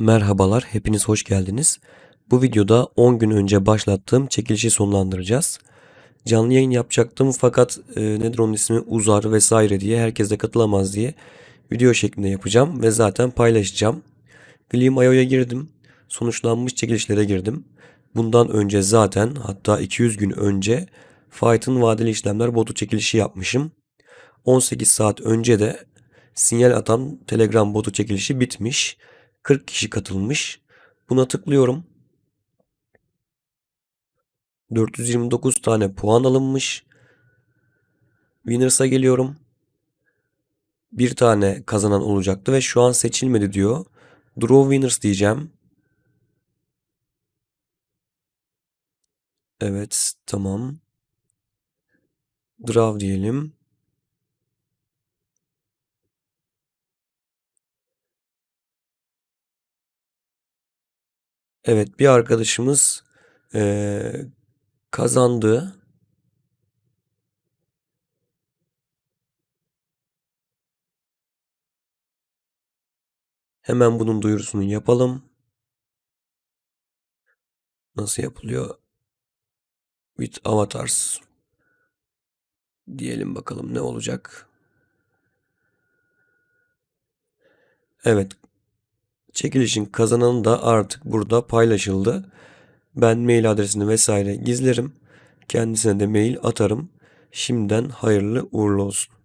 Merhabalar, hepiniz hoş geldiniz. Bu videoda 10 gün önce başlattığım çekilişi sonlandıracağız. Canlı yayın yapacaktım fakat e, nedir onun ismi uzar vesaire diye herkes de katılamaz diye video şeklinde yapacağım ve zaten paylaşacağım. Gleam.io'ya girdim. Sonuçlanmış çekilişlere girdim. Bundan önce zaten hatta 200 gün önce Fight'ın vadeli işlemler botu çekilişi yapmışım. 18 saat önce de sinyal atan Telegram botu çekilişi bitmiş. 40 kişi katılmış. Buna tıklıyorum. 429 tane puan alınmış. Winners'a geliyorum. Bir tane kazanan olacaktı ve şu an seçilmedi diyor. Draw Winners diyeceğim. Evet, tamam. Draw diyelim. Evet, bir arkadaşımız eee, kazandı. Hemen bunun duyurusunu yapalım. Nasıl yapılıyor? With avatars. Diyelim bakalım ne olacak. Evet. Çekilişin kazananı da artık burada paylaşıldı. Ben mail adresini vesaire gizlerim. Kendisine de mail atarım. Şimdiden hayırlı uğurlu olsun.